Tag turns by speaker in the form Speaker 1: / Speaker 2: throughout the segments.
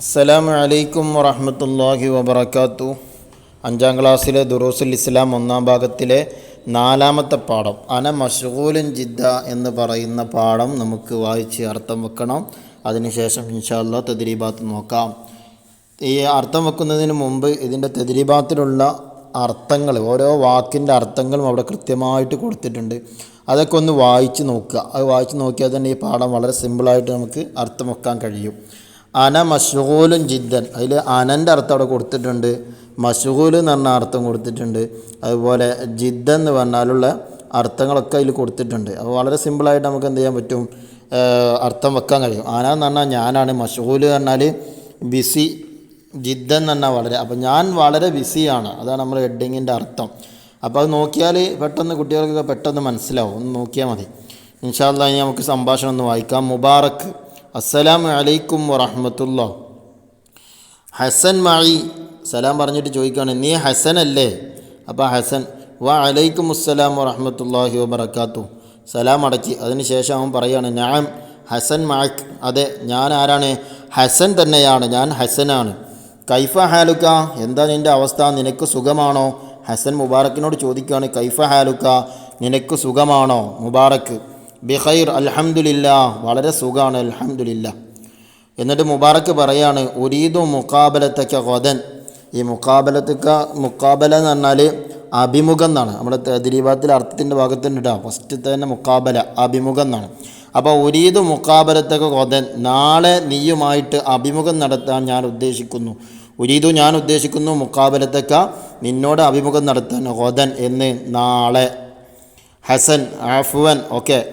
Speaker 1: അസ്സലാമു അലൈക്കും വറഹമത്തല്ലാഹി വബർക്കാത്തു അഞ്ചാം ക്ലാസ്സിലെ ദുറൂസുൽ ഇസ്ലാം ഒന്നാം ഭാഗത്തിലെ നാലാമത്തെ പാഠം അന മഷ്ഗൂലുൻ ജിദ്ദ എന്ന് പറയുന്ന പാഠം നമുക്ക് വായിച്ച് അർത്ഥം വെക്കണം. അതിനുശേഷം ഇൻഷാല്ല തദ്രീബാത്ത് നോക്കാം. ഈ അർത്ഥം വെക്കുന്നതിന് മുമ്പ് ഇതിന്റെ തദ്രീബാത്തിലുള്ള അർത്ഥങ്ങൾ ഓരോ വാക്കിന്റെ അർത്ഥങ്ങളും അവിടെ കൃത്യമായിട്ട് കൊടുത്തിട്ടുണ്ട്. അതൊക്കെ ഒന്ന് വായിച്ച് നോക്കുക. അത് വായിച്ച് നോക്കിയാൽ തന്നെ ഈ പാഠം വളരെ സിമ്പിളായിട്ട് നമുക്ക് അർത്ഥം വെക്കാൻ കഴിയും. അന മഷുഗൂലും ജിദ്ദൻ. അതിൽ അനന്റെ അർത്ഥം അവിടെ കൊടുത്തിട്ടുണ്ട്. മഷുഗൂൽ എന്ന് പറഞ്ഞ അർത്ഥം കൊടുത്തിട്ടുണ്ട്. അതുപോലെ ജിദ്ദൻ എന്ന് പറഞ്ഞാലുള്ള അർത്ഥങ്ങളൊക്കെ അതിൽ കൊടുത്തിട്ടുണ്ട്. അപ്പോൾ വളരെ സിമ്പിളായിട്ട് നമുക്ക് എന്ത് ചെയ്യാൻ പറ്റും? അർത്ഥം വെക്കാൻ കഴിയും. ആന എന്ന് പറഞ്ഞാൽ ഞാനാണ്. മഷൂൽ എന്ന് പറഞ്ഞാൽ ബിസി ജിദ്ദൻ എന്ന് പറഞ്ഞാൽ വളരെ. അപ്പോൾ ഞാൻ വളരെ ബിസിയാണ് അതാണ് നമ്മൾ ഹെഡിങ്ങിന്റെ അർത്ഥം. അപ്പോൾ അത് നോക്കിയാൽ പെട്ടെന്ന് കുട്ടികൾക്കൊക്കെ പെട്ടെന്ന് മനസ്സിലാവും. ഒന്ന് നോക്കിയാൽ മതി. ഇൻഷാല്ല ഇനി നമുക്ക് സംഭാഷണം ഒന്ന് വായിക്കാം. മുബാറക്ക് അസ്സലാമു അലൈക്കും വറഹമത്തുള്ള ഹസൻ മായി സലാം പറഞ്ഞിട്ട് ചോദിക്കുകയാണ് നീ ഹസൻ അല്ലേ? അപ്പോൾ ഹസൻ വ അലൈക്കും അസ്സലാം വറഹമത്തല്ലാഹി വബർക്കാത്തു സലാം അടക്കി. അതിനുശേഷം അവൻ പറയുകയാണ് ഞാൻ ഹസൻ മാക്ക്. അതെ ഞാൻ ആരാണ്? ഹസൻ തന്നെയാണ് ഞാൻ ഹസനാണ്. കൈഫ ഹാലുക്ക എന്താ നിന്റെ അവസ്ഥ? നിനക്ക് സുഖമാണോ? ഹസൻ മുബാറക്കിനോട് ചോദിക്കുകയാണ് കൈഫ ഹാലുക്ക നിനക്ക് സുഖമാണോ? മുബാറക്ക്. ബിഖൈർ അൽഹംദുലില്ല വളരെ സുഖമാണ് അൽഹംദുലില്ല. എന്നിട്ട് മുബാറക്ക് പറയാണ് ഉരീദു മുക്കാബലത്തക്ക കൊതൻ ഈ മുക്കാബലത്തക്ക മുക്കാബല എന്ന് പറഞ്ഞാൽ അഭിമുഖം എന്നാണ്. നമ്മുടെ ദിലീപാത്തിൽ അർത്ഥത്തിന്റെ ഭാഗത്തുണ്ട് കേട്ടോ ഫസ്റ്റ് തന്നെ മുക്കാബല അഭിമുഖം എന്നാണ്. അപ്പോൾ ഉരീദു മുക്കാബലത്തൊക്കെ കൊതൻ നാളെ നീയുമായിട്ട് അഭിമുഖം നടത്താൻ ഞാൻ ഉദ്ദേശിക്കുന്നു. ഉരീദു ഞാൻ ഉദ്ദേശിക്കുന്നു മുക്കാബലത്തൊക്ക നിന്നോട് അഭിമുഖം നടത്താൻ കൊതൻ എന്ന് നാളെ. ഹസൻ ആഫുവൻ ഓക്കെ.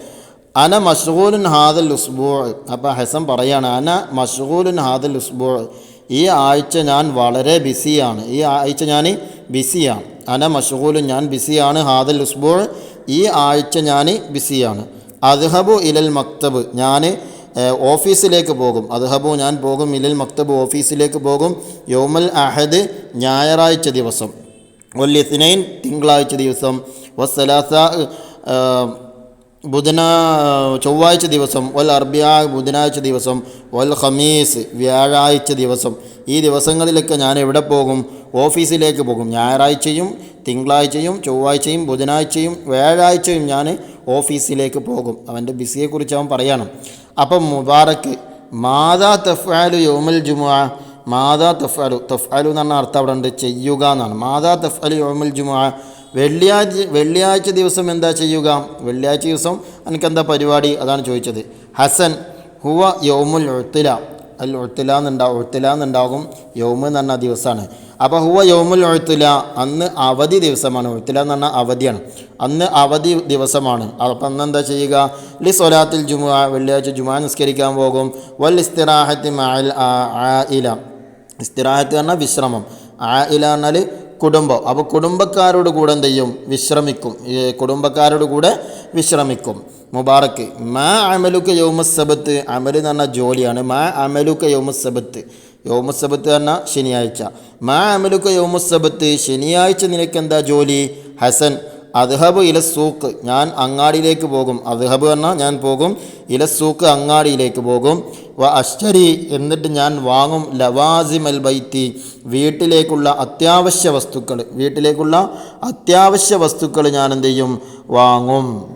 Speaker 1: അന മഷ്ഗൂലുൻ ഹാദൽ ഉസ്ബൂ അപ്പോൾ ഹസൻ പറയാണ് അന മഷ്ഗൂലുൻ ഹാദൽ ഉസ്ബൂ ഈ ആഴ്ച ഞാൻ വളരെ ബിസിയാണ്. ഈ ആഴ്ച ഞാൻ ബിസിയാണ്. അന മഷ്ഗൂലുൻ ഞാൻ ബിസിയാണ് ഹാദൽ ഉസ്ബൂ ഈ ആഴ്ച ഞാൻ ബിസിയാണ്. അദ്ഹബു ഇലൽ മക്തബ്. ഞാൻ ഓഫീസിലേക്ക് പോകും. അദ്ഹബു ഞാൻ പോകും ഇലൽ മക്തബ് ഓഫീസിലേക്ക് പോകും. യോമൽ അഹദ് ഞായറാഴ്ച ദിവസം. ഒല്ലിസിനെയും തിങ്കളാഴ്ച ദിവസം. വസ്സലാസ ബുധനാ ചൊവ്വാഴ്ച ദിവസം വൽ അർബിയ ബുധനാഴ്ച ദിവസം വൽ ഖമീസ് വ്യാഴാഴ്ച ദിവസം. ഈ ദിവസങ്ങളിലൊക്കെ ഞാൻ എവിടെ പോകും? ഓഫീസിലേക്ക് പോകും. ഞായറാഴ്ചയും തിങ്കളാഴ്ചയും ചൊവ്വാഴ്ചയും ബുധനാഴ്ചയും വ്യാഴാഴ്ചയും ഞാൻ ഓഫീസിലേക്ക് പോകും. അവന്റെ ബിസിയെക്കുറിച്ച് അവൻ പറയണം. അപ്പം മുബാറക്ക് മാതാ തഫാലു യോമൽ ജുമുഅ മാതാ തഫാലു തഫാലു എന്ന് പറഞ്ഞ അർത്ഥം അവിടെ ഉണ്ട് ചെയ്യുക എന്നാണ്. മാതാ തഫാലു യോമൽ ജുമുഅ വെള്ളിയാഴ്ച വെള്ളിയാഴ്ച ദിവസം എന്താ ചെയ്യുക? വെള്ളിയാഴ്ച ദിവസം എനിക്ക് എന്താ പരിപാടി? അതാണ് ചോദിച്ചത്. ഹസൻ ഹുവ യൗമുൽ ഒഴുത്തില അൽ ഒഴുത്തില എന്നുണ്ടാവും ഒഴുത്തില എന്നുണ്ടാകും യൗമ് എന്ന് പറഞ്ഞ ദിവസമാണ് അപ്പോൾ ഹുവ യൗമുൽ ഒഴുത്തില അന്ന് അവധി ദിവസമാണ്. ഒഴുത്തില എന്ന് പറഞ്ഞാൽ അവധിയാണ്. അന്ന് അവധി ദിവസമാണ്. അപ്പം അന്ന് എന്താ ചെയ്യുക? ലി സൊലാത്തിൽ ജുമുഅ വെള്ളിയാഴ്ച ജുമാ നിസ്കരിക്കാൻ പോകും. വൽ ഇസ്തിറാഹത്തി മഅൽ ഇല. ഇസ്തിറാഹത്ത് പറഞ്ഞാൽ വിശ്രമം. ആ ഇല പറഞ്ഞാൽ കുടുംബം. അപ്പോൾ കുടുംബക്കാരോട് കൂടെ എന്ത് ചെയ്യും? വിശ്രമിക്കും. കുടുംബക്കാരോട് കൂടെ വിശ്രമിക്കും. മുബാറക്ക്. മാ അമലുക്ക് യോമസബത്ത് അമൽ എന്ന് പറഞ്ഞാൽ ജോലിയാണ്. മാ അമലുക്ക് യോമസബത്ത് യോമസബത്ത് പറഞ്ഞാൽ ശനിയാഴ്ച. മാ അമലുക്ക് യോമസബത്ത് ശനിയാഴ്ച നിനക്ക് എന്താ ജോലി? ഹസൻ. അദ്ഹബ് ഇലസൂക്ക് ഞാൻ അങ്ങാടിയിലേക്ക് പോകും. അദ്ഹബ് പറഞ്ഞാൽ ഞാൻ പോകും. ഇലസൂക്ക് അങ്ങാടിയിലേക്ക് പോകും. വ അശ്ചരി എന്നിട്ട് ഞാൻ വാങ്ങും. ലവാസിം അൽ ബൈത്തി. വീട്ടിലേക്കുള്ള അത്യാവശ്യ വസ്തുക്കൾ. വീട്ടിലേക്കുള്ള അത്യാവശ്യ വസ്തുക്കൾ ഞാൻ എന്ത് ചെയ്യും? വാങ്ങും.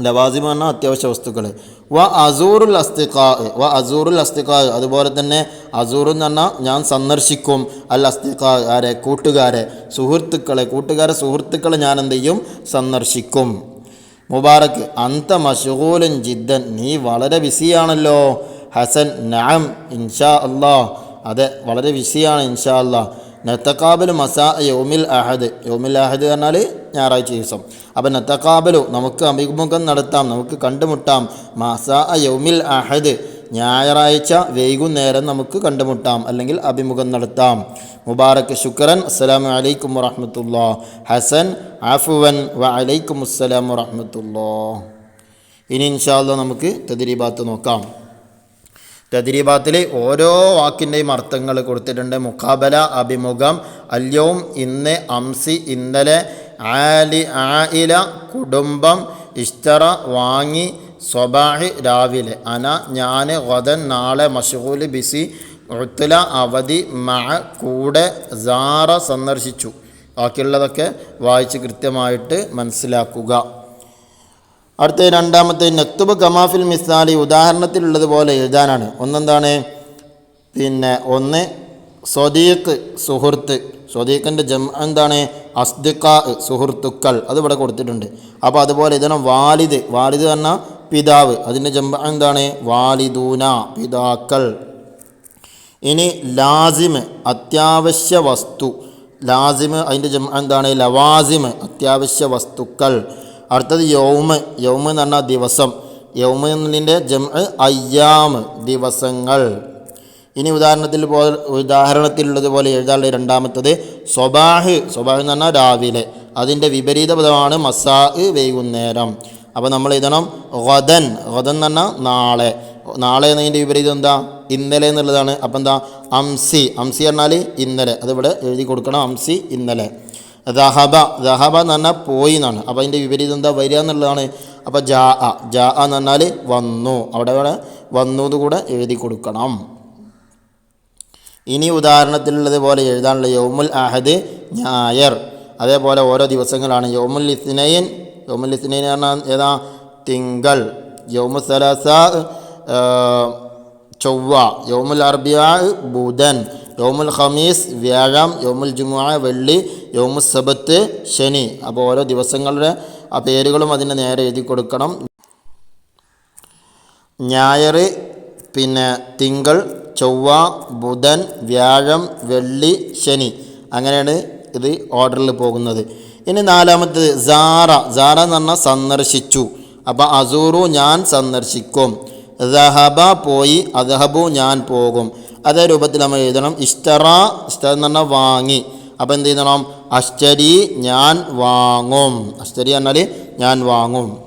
Speaker 1: ലവാസിം പറഞ്ഞാൽ അത്യാവശ്യ വസ്തുക്കൾ വ അസൂറുൽ അസ്തിഖാ വ അസൂറുൽ അസ്തിഖാ അതുപോലെ തന്നെ അസൂർ എന്ന് പറഞ്ഞാൽ ഞാൻ സന്ദർശിക്കും. അൽ അസ്തിഖാ ആരെ കൂട്ടുകാരെ സുഹൃത്തുക്കളെ കൂട്ടുകാരെ സുഹൃത്തുക്കളെ ഞാൻ എന്ത് ചെയ്യും? സന്ദർശിക്കും. മുബാറക്ക് അന്ത മഷൂലൻ ജിദ്ദൻ നീ വളരെ ബിസിയാണല്ലോ. ഹസൻ നാം ഇൻഷാ അല്ലാ അതെ വളരെ ബിസിയാണ് ഇൻഷാ അല്ലാ നത്തക്കാബലു മസാ യോമിൽ അഹദ്. യോമിൽ അഹദ് പറഞ്ഞാൽ ഞായറാഴ്ച ദിവസം. അപ്പം നത്തക്കാബലു നമുക്ക് അഭിമുഖം നടത്താം നമുക്ക് കണ്ടുമുട്ടാം. മസാ യോമിൽ അഹദ്. ഞായറാഴ്ച വൈകുന്നേരം നമുക്ക് കണ്ടുമുട്ടാം അല്ലെങ്കിൽ അഭിമുഖം നടത്താം. മുബാറക് ശുക്രൻ. അസ്സലാമു അലൈക്കും വറഹമത്തുള്ള. ഹസൻ ആഫുവൻ വ അലൈക്കും അസ്സലാം വറഹമത്തുള്ള. ഇനി ഇൻഷാല്ല നമുക്ക് തദിരിബാത്ത് നോക്കാം. തദ്രീബാത്തിൽ ഓരോ വാക്കിന്റെയും അർത്ഥങ്ങൾ കൊടുത്തിട്ടുണ്ട്. മുഖാബല അഭിമുഖം അല്യവും ഇന്ന് അംസി ഇന്നലെ ആലി ആയില കുടുംബം ഇഷ്ടറ വാങ്ങി സ്വബാഹി രാവിലെ. അന ഞാൻ വതൻ നാളെ മഷൂൽ ബിസി ഉത്തല അവധി മ കൂടെ സാറ സന്ദർശിച്ചു. ബാക്കിയുള്ളതൊക്കെ വായിച്ച് കൃത്യമായിട്ട് മനസ്സിലാക്കുക. അടുത്ത രണ്ടാമത്തെ നക്തുബ് കമാഫിൽ മിസാലി ഉദാഹരണത്തിലുള്ളതുപോലെ എഴുതാനാണ്. ഒന്നെന്താണ്? പിന്നെ ഒന്ന് സ്വദീഖ് സുഹൃത്ത്. സ്വദീഖിന്റെ ജം എന്താണ്? അസ്ദിഖാ സുഹൃത്തുക്കൾ. അത് ഇവിടെ കൊടുത്തിട്ടുണ്ട്. അപ്പോൾ അതുപോലെ ഇതാണ് വാലിദ്. വാലിദ് പറഞ്ഞാൽ പിതാവ്. അതിന്റെ ജം എന്താണ്? വാലിദൂന പിതാക്കൾ. ഇനി ലാസിമ് അത്യാവശ്യ വസ്തു. ലാസിമ് അതിന്റെ ജം എന്താണ്? ലവാസിമ് അത്യാവശ്യ വസ്തുക്കൾ. അടുത്തത് യൗമ്. യൗമ് എന്ന് പറഞ്ഞാൽ ദിവസം. യൗമ് എന്നതിന്റെ ജം അയ്യാമ് ദിവസങ്ങൾ. ഇനി ഉദാഹരണത്തിൽ പോ ഉദാഹരണത്തിലുള്ളതുപോലെ എഴുതാനുള്ള രണ്ടാമത്തത് സ്വബാഹ്. സ്വബാഹ് എന്ന് പറഞ്ഞാൽ രാവിലെ. അതിന്റെ വിപരീത പദമാണ് മസാ വൈകുന്നേരം. അപ്പോൾ നമ്മൾ എഴുതണം ഗദൻ. ഗദൻ എന്ന് പറഞ്ഞാൽ നാളെ. നാളെ എന്നതിന്റെ വിപരീതം എന്താ? ഇന്നലെ എന്നുള്ളതാണ്. അപ്പം എന്താ? അംസി. അംസി പറഞ്ഞാൽ ഇന്നലെ. അതിവിടെ എഴുതി കൊടുക്കണം. അംസി ഇന്നലെ. ദഹബ ദഹബ എന്ന് പറഞ്ഞാൽ പോയി എന്നാണ്. അപ്പോൾ അതിന്റെ വിപരീതം എന്താ? വരിക എന്നുള്ളതാണ്. അപ്പോൾ ജാ അ ജാ അ എന്ന് പറഞ്ഞാൽ വന്നു. അവിടെ വേണം വന്നു എന്ന് കൂടെ എഴുതി കൊടുക്കണം. ഇനി ഉദാഹരണത്തിലുള്ളത് പോലെ എഴുതാനുള്ള യൗമുൽ അഹദ് ഞായർ. അതേപോലെ ഓരോ ദിവസങ്ങളാണ്. യൗമുൽ ഇസ്നൈൻ യൗമുൽ ഇസ്നൈൻ പറഞ്ഞാൽ ഏതാ? തിങ്കൾ. യൗമു സലാസ ചൊവ്വ. യൗമുൽ അർബിയ ബുധൻ. യൗമുൽ ഖമീസ് വ്യാഴം യോമുൽ ജുമുഅ വെള്ളി യോമുൽ സബത്ത് ശനി. അപ്പോൾ ഓരോ ദിവസങ്ങളുടെ ആ പേരുകളും അതിന് നേരെ എഴുതി കൊടുക്കണം. ഞായർ പിന്നെ തിങ്കൾ ചൊവ്വ ബുധൻ വ്യാഴം വെള്ളി ശനി. അങ്ങനെയാണ് ഇത് ഓർഡറിൽ പോകുന്നത്. ഇനി നാലാമത്തേത് സാറ. സാറ എന്ന് പറഞ്ഞാൽ സന്ദർശിച്ചു. അപ്പോൾ അസൂറു ഞാൻ സന്ദർശിക്കും. ദഹബ പോയി അദഹബു ഞാൻ പോകും. അതേ രൂപത്തിൽ നമ്മൾ എഴുതണം. ഇഷ്ടറ ഇഷ്ടറ എന്ന് പറഞ്ഞാൽ വാങ്ങി. അപ്പോൾ എന്ത് ചെയ്യണം? അശ്ചരി ഞാൻ വാങ്ങും. അശ്ചരി എന്നാൽ ഞാൻ വാങ്ങും.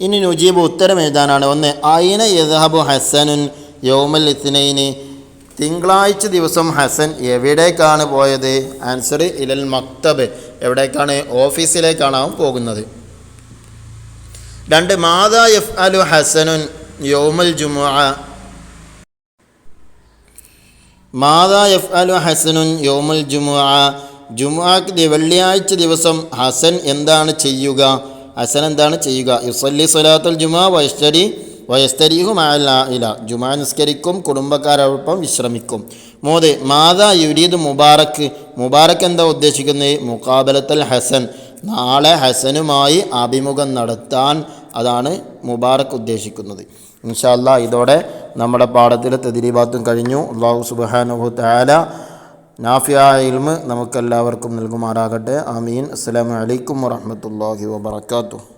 Speaker 1: ഇനി നുജീബ് ഉത്തരം എഴുതാനാണ്. ഒന്ന് അയിന യദഹബു ഹസനുൻ യൗമൽ ഇസ്നൈന്? തിങ്കളാഴ്ച ദിവസം ഹസൻ എവിടേക്കാണ് പോയത്? ആൻസർ ഇലൽ മക്തബ്. എവിടേക്കാണ്? ഓഫീസിലേക്കാണ് പോകുന്നത്. രണ്ട് മാതാ എഫ് അലു ഹസനുൻ യൗമൽ ജുമുഅ? മാതാ എഫ് അലു ഹസനുൻ യോമുൽ ജുമുഅ. ജുമുഅക്ക് വെള്ളിയാഴ്ച ദിവസം ഹസൻ എന്താണ് ചെയ്യുക? ഹസൻ എന്താണ് ചെയ്യുക? യുസല്ലി സ്വലാത്തുൽ ജുമുഅ വയസ്തരി വയസ്തരിഹു ഇല ജുമാ നിസ്കരിക്കും കുടുംബക്കാരോടൊപ്പം വിശ്രമിക്കും. മൂന്ന് മാതാ യുരീദ് മുബാറക്ക്. മുബാറക്ക് എന്താ ഉദ്ദേശിക്കുന്നത്? മുക്കാബലത്തൽ ഹസൻ. നാളെ ഹസനുമായി അഭിമുഖം നടത്താൻ അതാണ് മുബാറക്ക് ഉദ്ദേശിക്കുന്നത്. ഇൻഷാല്ല ഇതോടെ നമ്മുടെ പാഠത്തിലെ തെതിരിഭാഗത്തും കഴിഞ്ഞു. അള്ളാഹു സുബാനുഹു താല നാഫിയായ ഇൽമ് നമുക്കെല്ലാവർക്കും നൽകുമാറാകട്ടെ. ആമീൻ. അസ്സലാമു അലൈക്കും വറഹ്മത്തുള്ളാഹി വബറകാതുഹു.